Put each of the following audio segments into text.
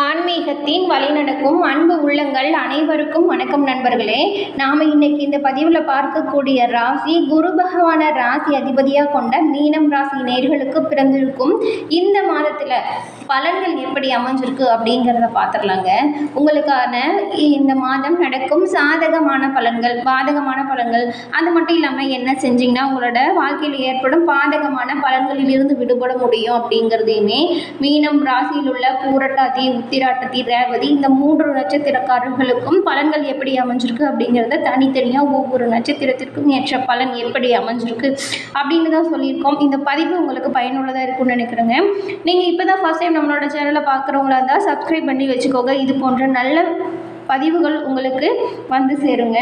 ஆன்மீகத்தின் வழிநடக்கும் அன்பு உள்ளங்கள் அனைவருக்கும் வணக்கம் நண்பர்களே. நாம் இன்னைக்கு இந்த பதிவில் பார்க்கக்கூடிய ராசி குரு பகவான ராசி அதிபதியாக கொண்ட மீனம் ராசி நேர்களுக்கு பிறந்திருக்கும் இந்த மாதத்தில் பலன்கள் எப்படி அமைஞ்சிருக்கு அப்படிங்கிறத பார்த்துடலாங்க உங்களுக்கான இந்த மாதம் நடக்கும் சாதகமான பலன்கள் பாதகமான பலன்கள் அது மட்டும் இல்லாமல் என்ன செஞ்சீங்கன்னா உங்களோட வாழ்க்கையில் ஏற்படும் பாதகமான பலன்களிலிருந்து விடுபட முடியும் அப்படிங்கிறதையுமே மீனம் ராசியில் உள்ள பூரட்டாதி உத்திராட்டத்தி ரேவதி இந்த மூன்று நட்சத்திரக்காரர்களுக்கும் பலன்கள் எப்படி அமைஞ்சிருக்கு அப்படிங்கிறத தனித்தனியாக ஒவ்வொரு நட்சத்திரத்திற்கும் ஏற்ற பலன் எப்படி அமைஞ்சிருக்கு அப்படின்னு தான் சொல்லியிருக்கோம். இந்த பதிவு உங்களுக்கு பயனுள்ளதாக இருக்கும்னு நினைக்கிறேங்க. நீங்கள் இப்போ தான் ஃபஸ்ட் டைம் நம்மளோட சேனலை பார்க்குறவங்களா இருந்தால் சப்ஸ்கிரைப் பண்ணி வச்சுக்கோங்க. இது போன்ற நல்ல பதிவுகள் உங்களுக்கு வந்து சேருங்க.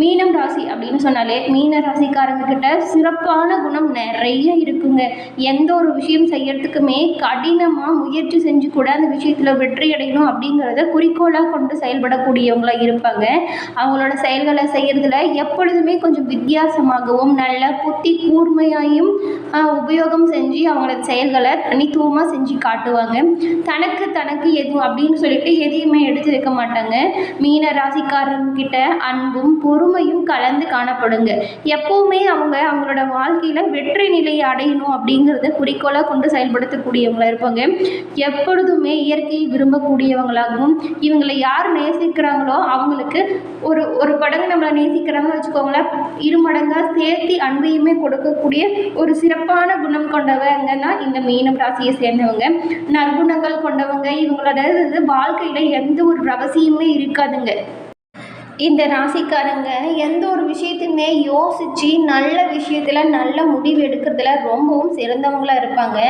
மீனம் ராசி அப்படின்னு சொன்னாலே மீன ராசிக்காரங்க கிட்ட சிறப்பான குணம் நிறைய இருக்குங்க. எந்த ஒரு விஷயம் செய்யறதுக்குமே கடினமாக முயற்சி செஞ்சு கூட அந்த விஷயத்தில் வெற்றி அடையணும் அப்படிங்கிறத குறிக்கோளாக கொண்டு செயல்படக்கூடியவங்களா இருப்பாங்க. அவங்களோட செயல்களை செய்யறதுல எப்பொழுதுமே கொஞ்சம் வித்தியாசமாகவும் நல்ல புத்தி கூர்மையாயும் உபயோகம் செஞ்சு அவங்களோட செயல்களை தனித்துவமாக செஞ்சு காட்டுவாங்க. தனக்கு தனக்கு எதுவும் அப்படின்னு சொல்லிட்டு எதையுமே எடுத்து வைக்க மாட்டாங்க. மீன ராசிக்காரங்க கிட்ட அன்பும் பொறுமையும் கலந்து காணப்படுங்க. எப்போவுமே அவங்க அவங்களோட வாழ்க்கையில் வெற்றி நிலையை அடையணும் அப்படிங்கிறத குறிக்கோளாக கொண்டு செயல்படுத்தக்கூடியவங்களாக இருப்பாங்க. எப்பொழுதுமே இயற்கையை விரும்பக்கூடியவங்களாகவும் இவங்களை யார் நேசிக்கிறாங்களோ அவங்களுக்கு ஒரு ஒரு படங்கு நம்மளை நேசிக்கிறாங்கன்னு வச்சுக்கோங்களேன். இரு மடங்காக சேர்த்து அன்பையுமே கொடுக்கக்கூடிய ஒரு சிறப்பான குணம் கொண்டவங்க தான் இந்த மீனம் ராசியை சேர்ந்தவங்க. நற்குணங்கள் கொண்டவங்க. இவங்களோட வாழ்க்கையில் எந்த ஒரு ரகசியமே இருக்காதுங்க. இந்த ராசிக்காரங்க எந்த ஒரு விஷயத்தையுமே யோசித்து நல்ல விஷயத்தில் நல்ல முடிவு எடுக்கிறதுல ரொம்பவும் சிறந்தவங்களாக இருப்பாங்க.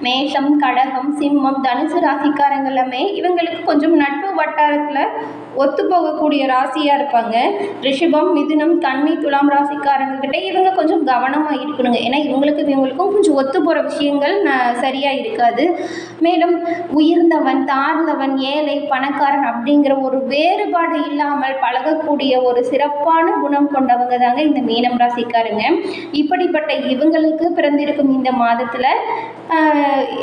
மேஷம் கடகம் சிம்மம் தனுசு ராசிக்காரங்க எல்லாமே இவங்களுக்கு கொஞ்சம் நட்பு வட்டாரத்தில் ஒத்து போகக்கூடிய ராசியாக இருப்பாங்க. ரிஷபம் மிதுனம் தண்ணி துலாம் ராசிக்காரங்க கிட்டே இவங்க கொஞ்சம் கவனமாக இருக்கணுங்க. ஏன்னா இவங்களுக்கு இவங்களுக்கும் கொஞ்சம் ஒத்து போகிற விஷயங்கள் சரியாக இருக்காது. மேலும் உயர்ந்தவன் தாழ்ந்தவன் ஏழை பணக்காரன் அப்படிங்கிற ஒரு வேறுபாடு இல்லாமல் பழகக்கூடிய ஒரு சிறப்பான குணம் கொண்டவங்க தாங்க இந்த மீனம் ராசிக்காரங்க. இப்படிப்பட்ட இவங்களுக்கு பிறந்திருக்கும் இந்த மாதத்தில்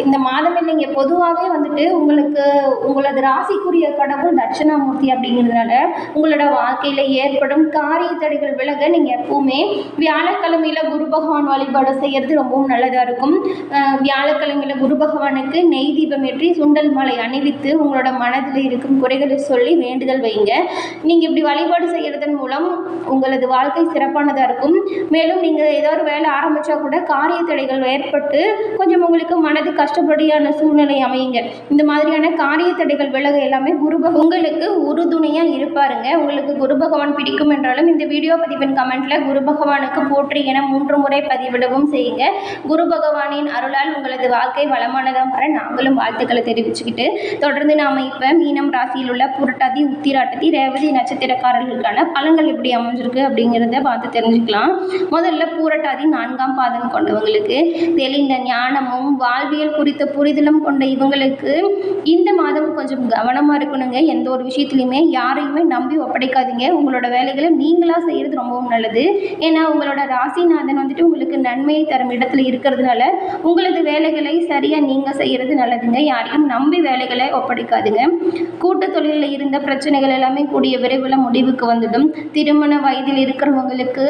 இந்த மாதம் இல்லைங்க பொதுவாகவே வந்துட்டு உங்களுக்கு உங்களது ராசிக்குரிய கடவுள் தட்சிணாமூர்த்தி அப்படிங்கிறதுனால உங்களோட வாழ்க்கையில் ஏற்படும் காரிய தடைகள் விலக நீங்கள் எப்பவுமே வியாழக்கிழமையில் குரு பகவான் வழிபாடு செய்கிறது ரொம்பவும் நல்லதாக இருக்கும். வியாழக்கிழமையில் குரு பகவானுக்கு நெய் தீபம் ஏற்றி சுண்டல் மாலை அணிவித்து உங்களோட மனதில் இருக்கும் குறைகளை சொல்லி வேண்டுதல் வைங்க. நீங்கள் இப்படி வழிபாடு செய்கிறதன் மூலம் உங்களது வாழ்க்கை சிறப்பானதாக இருக்கும். மேலும் நீங்கள் ஏதோ ஒரு வேலை ஆரம்பித்தா கூட காரிய தடைகள் ஏற்பட்டு கொஞ்சம் உங்களுக்கு மனது கஷ்டப்படியான சூழ்நிலை அமையுங்க. இந்த மாதிரியான காரிய தடைகள் விலக எல்லாமே குரு உங்களுக்கு உங்களுக்கு உறுதுணையாக இருப்பாருங்க. உங்களுக்கு குரு பகவான் பிடிக்கும் என்றாலும் இந்த வீடியோ பதிவின் கமெண்ட்டில் குரு பகவானுக்கு போற்றி என மூன்று முறை பதிவிடவும் செய்யுங்க. குரு பகவானின் அருளால் உங்களது வாழ்க்கை வளமானதாக வர நாங்களும் வாழ்த்துக்களை தெரிவிச்சுக்கிட்டு தொடர்ந்து நாம் இப்போ மீனம் ராசியில் உள்ள புரட்டாதி உத்திராட்டத்தி ரேவதி நட்சத்திரக்காரர்களுக்கான பலன்கள் எப்படி அமைஞ்சிருக்கு அப்படிங்கிறத பார்த்து தெரிஞ்சுக்கலாம். முதல்ல பூரட்டாதி நான்காம் பாதம் கொண்டவங்களுக்கு தெளிந்த ஞானமும் வாழ்வியல் குறித்த புரிதலும் கொண்ட இவங்களுக்கு இந்த மாதம் கொஞ்சம் கவனமாக இருக்கணுங்க. எந்த ஒரு விஷயத்துலையுமே யாரையுமே நம்பி ஒப்படைக்காதீங்க. உங்களோட வேலைகளை நீங்களாக செய்கிறது ரொம்பவும் நல்லது. ஏன்னா உங்களோட ராசிநாதன் வந்துட்டு உங்களுக்கு நன்மையை தரும் இடத்துல இருக்கிறதுனால உங்களது வேலைகளை சரியாக நீங்கள் செய்கிறது நல்லதுங்க. யாரையும் நம்பி வேலைகளை ஒப்படைக்காதுங்க. கூட்டு தொழிலில் இருந்த பிரச்சனைகள் எல்லாமே கூடிய விரைவில் முடிவுக்கு வந்துடும். திருமண வயதில் இருக்கிறவங்களுக்கு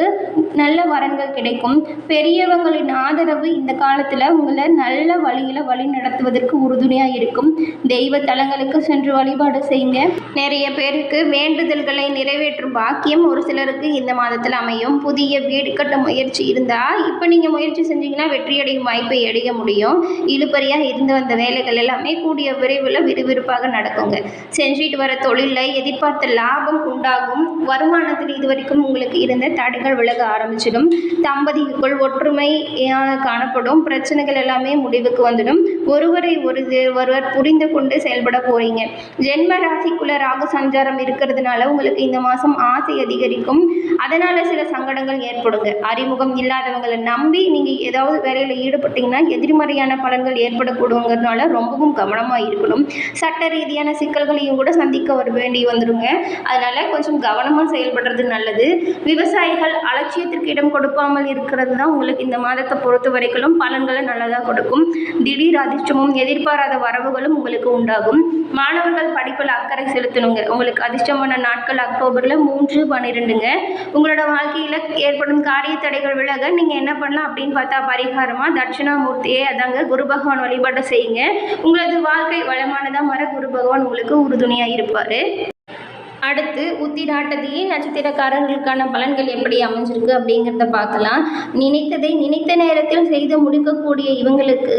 நல்ல வரன்கள் கிடைக்கும். பெரியவங்களின் ஆதரவு இந்த காலத்தில் உங்களை நல்ல வழியில் வழி நடத்துவதற்கு உறுதுணையாக இருக்கும். தெய்வ தலங்களுக்கு சென்று வழிபாடு செய்யுங்க. நிறைய பேருக்கு வேண்டுதல்களை நிறைவேற்றும் பாக்கியம் ஒரு சிலருக்கு இந்த மாதத்தில் அமையும். புதிய வீடு கட்ட முயற்சி இருந்தால் இப்போ நீங்கள் முயற்சி செஞ்சீங்கன்னா வெற்றியடையும் வாய்ப்பை அடைய முடியும். இழுபறியாக இருந்து வந்த வேலைகள் எல்லாமே கூடிய விரைவில் விறுவிறுப்பாக நடக்குங்க. செஞ்சுட்டு வர தொழிலில் எதிர்பார்த்த லாபம் உண்டாகும். வருமானத்தில் இதுவரைக்கும் உங்களுக்கு இருந்த தடைகள் விலக ஆரம்பிச்சிடும். தம்பதிக்குள் ஒற்றுமை காணப்படும். பிரச்சனைகள் எல்லாமே முடிவுக்கு வந்துடும். ஒருவரை ஒரு ஒருவர் புரிந்து கொண்டு செயல்பட போறீங்க. ஜென்ம ராசிக்குள்ள ராகு சந்திர சஞ்சாரம் இருக்கிறதுனால உங்களுக்கு இந்த மாதம் ஆசை அதிகரிக்கும். அதனால் சில சங்கடங்கள் ஏற்படுங்க. அறிமுகம் இல்லாதவங்களை நம்பி நீங்கள் ஏதாவது வேலையில் ஈடுபட்டீங்கன்னா எதிர்மறையான பலன்கள் ஏற்படக்கூடுங்கிறதுனால ரொம்பவும் கவனமாக இருக்கணும். சட்ட ரீதியான சிக்கல்களையும் கூட சந்திக்க வர வேண்டி வந்துடுங்க அதனால் கொஞ்சம் கவனமாக செயல்படுறது நல்லது. விவசாயிகள் அலட்சியத்திற்கு இடம் கொடுக்காமல் இருக்கிறது தான் உங்களுக்கு இந்த மாதத்தை பொறுத்த வரைக்கும் பலன்களை நல்லதாக கொடுக்கும். திடீர் அதிர்ஷ்டமும் எதிர்பாராத வரவுகளும் உங்களுக்கு உண்டாகும். மாணவர்கள் படிப்பில் அக்கறை செலுத்தணுங்க. உங்களுக்கு அதிர்ஷ்டமான நாட்கள் அக்டோபரில் மூன்று பன்னிரெண்டுங்க. உங்களோட வாழ்க்கையில் ஏற்படும் காரிய தடைகள் விலக நீங்கள் என்ன பண்ணலாம் அப்படின்னு பார்த்தா பரிகாரமாக தட்சிணாமூர்த்தியே அதாங்க குரு பகவான் வழிபாடு செய்யுங்க. உங்களது வாழ்க்கை வளமானதாக மர குரு பகவான் உங்களுக்கு உறுதுணையாக இருப்பார். அடுத்து உத்திராட்டதி நட்சத்திரக்காரர்களுக்கான பலன்கள் எப்படி அமைஞ்சிருக்கு அப்படிங்கிறத பார்க்கலாம். நினைத்ததை நினைத்த நேரத்தில் செய்து முடிக்கக்கூடிய இவங்களுக்கு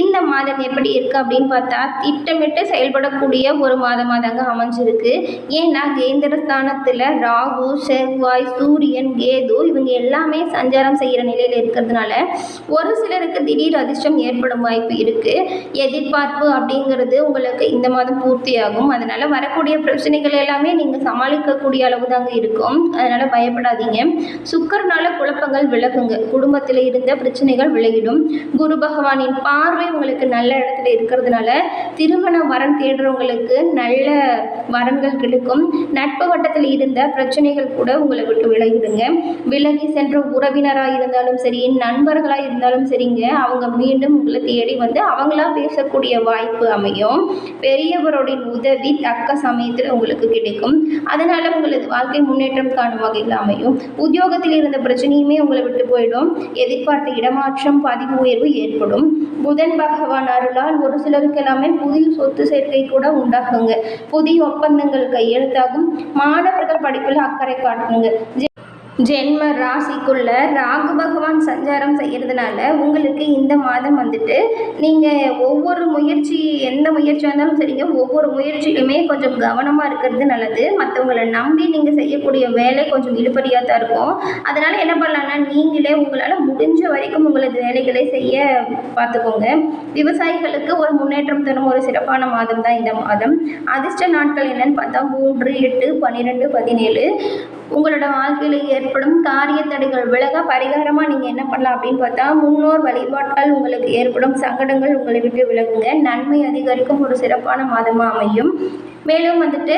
இந்த மாதம் எப்படி இருக்குது அப்படின்னு பார்த்தா திட்டமிட்டு செயல்படக்கூடிய ஒரு மாதமாக தாங்க அமைஞ்சிருக்கு. ஏன்னா கேந்திர ஸ்தானத்தில் ராகு செவ்வாய் சூரியன் கேது இவங்க எல்லாமே சஞ்சாரம் செய்கிற நிலையில் இருக்கிறதுனால ஒரு சிலருக்கு திடீர் அதிர்ஷ்டம் ஏற்படும் வாய்ப்பு இருக்குது எதிர்பார்ப்பு அப்படிங்கிறது உங்களுக்கு இந்த மாதம் பூர்த்தியாகும். அதனால் வரக்கூடிய பிரச்சனைகள் எல்லாமே நீங்கள் சமாளிக்கக்கூடிய அளவு தாங்க இருக்கும். அதனால் பயப்படாதீங்க. சுக்கரனால குழப்பங்கள் விலகுங்க. குடும்பத்தில் இருந்த பிரச்சனைகள் விலகிடும். குரு பகவானின் பார்வை உங்களுக்கு நல்ல இடத்துல இருக்கிறதுனால திருமண வரன் தேடுறவங்களுக்கு நல்ல வரன்கள் கிடைக்கும். நட்பு வட்டத்தில் இருந்த பிரச்சனைகள் கூட உங்களை விட்டு விலகிடுங்க. விலகி சென்ற உறவினராக இருந்தாலும் சரி நண்பர்களாக இருந்தாலும் சரிங்க. அவங்க மீண்டும் உங்களை தேடி வந்து அவங்களா பேசக்கூடிய வாய்ப்பு அமையும். பெரியவருடைய உதவி தக்க சமயத்தில் உங்களுக்கு கிடைக்கும். அதனால் உங்களது வாழ்க்கை முன்னேற்றம் காணும் வகையில் அமையும். உத்தியோகத்தில் இருந்த பிரச்சனையுமே உங்களை விட்டு போயிடும். எதிர்பார்த்த இடமாற்றம் பதிவு உயர்வு ஏற்படும். புதன் பகவான் அருளால் ஒரு சிலருக்கு எல்லாமே புதிய சொத்து சேர்க்கை கூட உண்டாகுங்க. புதிய ஒப்பந்தங்கள் கையெழுத்தாகும். மாணவர்கள் படிப்பில் அக்கறை காட்டுங்க. ஜென்ம ராசிக்குள்ள ராகு பகவான் சஞ்சாரம் செய்கிறதுனால உங்களுக்கு இந்த மாதம் வந்துட்டு நீங்கள் ஒவ்வொரு முயற்சி எந்த முயற்சியாக இருந்தாலும் சரிங்க. ஒவ்வொரு முயற்சியிலுமே கொஞ்சம் கவனமாக இருக்கிறது நல்லது. மற்றவங்களை நம்பி நீங்கள் செய்யக்கூடிய வேலை கொஞ்சம் இழுபறியாக தான் இருக்கும். அதனால் என்ன பண்ணலான்னா நீங்களே உங்களால் முடிஞ்ச வரைக்கும் உங்களது வேலைகளை செய்ய பார்த்துக்கோங்க. விவசாயிகளுக்கு ஒரு முன்னேற்றம் தரும் ஒரு சிறப்பான மாதம் தான் இந்த மாதம். அதிர்ஷ்ட நாட்கள் என்னன்னு பார்த்தா மூன்று எட்டு பன்னிரெண்டு பதினேழு. உங்களோட வாழ்க்கையில் ஏற்படும் காரிய தடைகள். விலக பரிகாரமாக நீங்கள் என்ன பண்ணலாம் அப்படின்னு பார்த்தா முன்னோர் வழிபாட்டால் உங்களுக்கு ஏற்படும் சங்கடங்கள் உங்களை விட்டு விலகுங்க. நன்மை அதிகரிக்கும் ஒரு சிறப்பான மாதமாக அமையும். மேலும் வந்துட்டு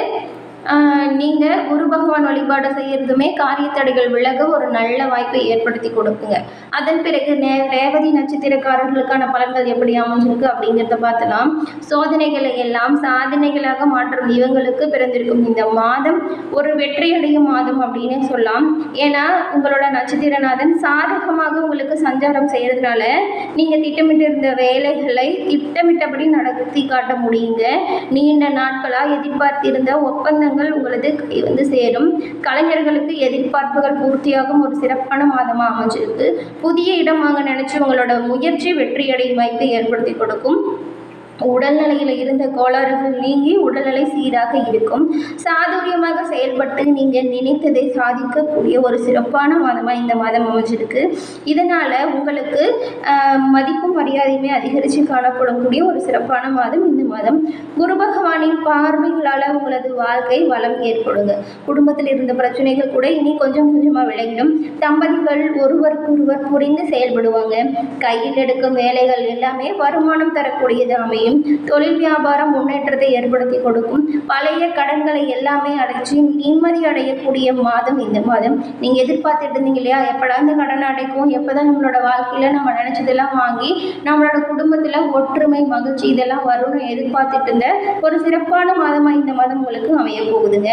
நீங்கள் குரு பகவான் வழிபாடு செய்கிறதுமே காரிய தடைகள் விலக ஒரு நல்ல வாய்ப்பை ஏற்படுத்தி கொடுக்குங்க. அதன் பிறகு நே ரேவதி நட்சத்திரக்காரர்களுக்கான பலன்கள் எப்படி அமைஞ்சிருக்கு அப்படிங்கிறத பார்த்தலாம். சோதனைகளை எல்லாம் சாதனைகளாக மாற்றும் இவங்களுக்கு பிறந்திருக்கும் இந்த மாதம் ஒரு வெற்றியடையும் மாதம் அப்படின்னு சொல்லலாம். ஏன்னா உங்களோட நட்சத்திரநாதன் சாதகமாக உங்களுக்கு சஞ்சாரம் செய்கிறதுனால நீங்கள் திட்டமிட்டு இருந்த வேலைகளை திட்டமிட்டபடி நடத்தி காட்ட முடியுங்க. நீண்ட நாட்களாக எதிர்பார்த்திருந்த ஒப்பந்தங்கள் பலன்கள் உங்களது வந்து சேரும். கலைஞர்களுக்கு எதிர்பார்ப்புகள் பூர்த்தியாகும் ஒரு சிறப்பான மாதமாக அமைஞ்சிருக்கு. புதிய இடம் வாங்க நினச்சி உங்களோட முயற்சி வெற்றியடையும் வாய்ப்பை ஏற்படுத்தி கொடுக்கும். உடல்நிலையில் இருந்த கோளாறுகள் நீங்கி உடல்நிலை சீராக இருக்கும். சாதுரியமாக செயல்பட்டு நீங்கள் நினைத்ததை சாதிக்கக்கூடிய ஒரு சிறப்பான மாதமாக இந்த மாதம் அமைஞ்சிருக்கு. இதனால் உங்களுக்கு மதிப்பும் மரியாதையுமே அதிகரித்து காணப்படக்கூடிய ஒரு சிறப்பான மாதம் இந்த மாதம். குரு பகவானின் பார்வைகளால் உங்களது வாழ்க்கை வளம் ஏற்படுங்க. குடும்பத்தில் இருந்த பிரச்சனைகள் கூட இனி கொஞ்சம் கொஞ்சமாக விளங்கிடும் தம்பதிகள் ஒருவருக்கொருவர் புரிந்து செயல்படுவாங்க. கையில் எடுக்கும் வேலைகள் எல்லாமே வருமானம் தரக்கூடியது அமையும். முடியும் தொழில் வியாபாரம் முன்னேற்றத்தை ஏற்படுத்தி கொடுக்கும். பழைய கடன்களை எல்லாமே அடைச்சி நிம்மதி அடையக்கூடிய மாதம் இந்த மாதம். நீங்கள் எதிர்பார்த்துட்டு இருந்தீங்க இல்லையா? எப்படா இந்த கடனை அடைக்கும்? எப்போ தான் நம்மளோட வாழ்க்கையில் நம்ம நினச்சதெல்லாம் வாங்கி நம்மளோட குடும்பத்தில் ஒற்றுமை மகிழ்ச்சி இதெல்லாம் வரும்னு எதிர்பார்த்துட்டு இருந்த ஒரு சிறப்பான மாதமாக இந்த மாதம் உங்களுக்கு அமைய போகுதுங்க.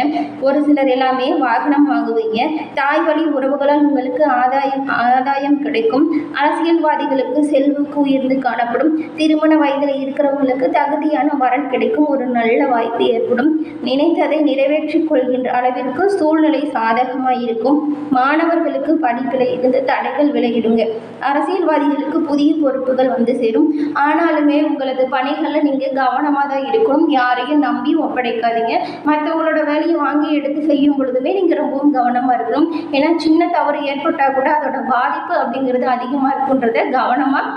ஒரு சிலர் எல்லாமே வாகனம் வாங்குவீங்க. தாய் வழி உறவுகளால் உங்களுக்கு ஆதாயம் ஆதாயம் கிடைக்கும். அரசியல்வாதிகளுக்கு செல்வுக்கு உயர்ந்து காணப்படும். திருமண வயதில் இருக்கிறவங்க அவர்களுக்கு தகுதியான வரன் கிடைக்கும். ஒரு நல்ல வாய்ப்பு ஏற்படும். நினைத்ததை நிறைவேற்றிக் கொள்கின்ற அளவிற்கு சூழ்நிலை சாதகமாக இருக்கும் மாணவர்களுக்கு படிப்பில் இருந்து தடைகள் விலகிடுங்க. அரசியல்வாதிகளுக்கு புதிய பொறுப்புகள் வந்து சேரும். ஆனாலுமே உங்களது பணிகளில் நீங்கள் கவனமாக தான் இருக்கணும். யாரையும் நம்பி ஒப்படைக்காதீங்க. மற்றவங்களோட வேலையை வாங்கி எடுத்து செய்யும் பொழுதுமே நீங்கள் ரொம்பவும் கவனமாக இருக்கணும். ஏன்னா சின்ன தவறு ஏற்பட்டால் கூட அதோட பாதிப்பு அப்படிங்கிறது அதிகமாக இருக்குன்றத கவனமாக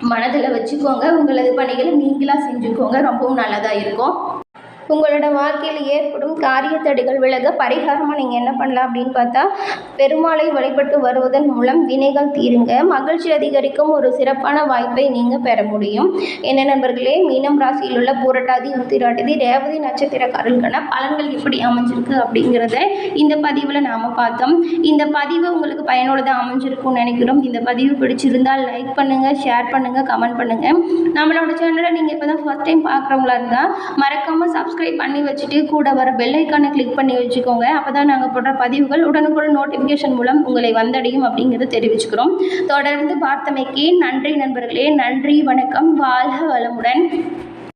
மனதில் வச்சுக்கோங்க. உங்களது பணிகளை நீங்களாக செஞ்சுக்கோங்க. ரொம்பவும் நல்லதாக இருக்கும். உங்களோட வாழ்க்கையில் ஏற்படும் காரிய தடைகள் விலக பரிகாரமாக நீங்கள் என்ன பண்ணலாம் அப்படின்னு பார்த்தா பெருமாளை வழிபட்டு வருவதன் மூலம் வினைகள் தீருங்க. மகிழ்ச்சி அதிகரிக்கும் ஒரு சிறப்பான வாய்ப்பை நீங்கள் பெற முடியும். என்ன நண்பர்களே மீனம் ராசியில் உள்ள பூரட்டாதி உத்திராட்டதி ரேவதி நட்சத்திரக்காரர்களுக்கான பலன்கள் எப்படி அமைஞ்சிருக்கு அப்படிங்கிறத இந்த பதிவில் நாம் பார்த்தோம். இந்த பதிவு உங்களுக்கு பயனுள்ளதாக அமைஞ்சிருக்கும்னு நினைக்கிறோம். இந்த பதிவு பிடிச்சிருந்தால் லைக் பண்ணுங்கள் ஷேர் பண்ணுங்கள் கமெண்ட் பண்ணுங்கள் நம்மளோட சேனலை நீங்கள் இப்போ தான் ஃபஸ்ட் டைம் பார்க்குறவங்களா இருந்தால் மறக்காமல் சப்ஸ்கிரைப் பண்ணி வச்சுட்டு கூட வர பெல் ஐக்கானை கிளிக் பண்ணி வச்சுக்கோங்க. அப்போ தான் நாங்கள் போடுற பதிவுகள் உடனுக்குடன் நோட்டிஃபிகேஷன் மூலம் உங்களை வந்தடையும் அப்படிங்கிறத தெரிவிச்சுக்கிறோம். தொடர்ந்து பார்த்தமைக்கு நன்றி நண்பர்களே. நன்றி வணக்கம். வாழ்க வளமுடன்.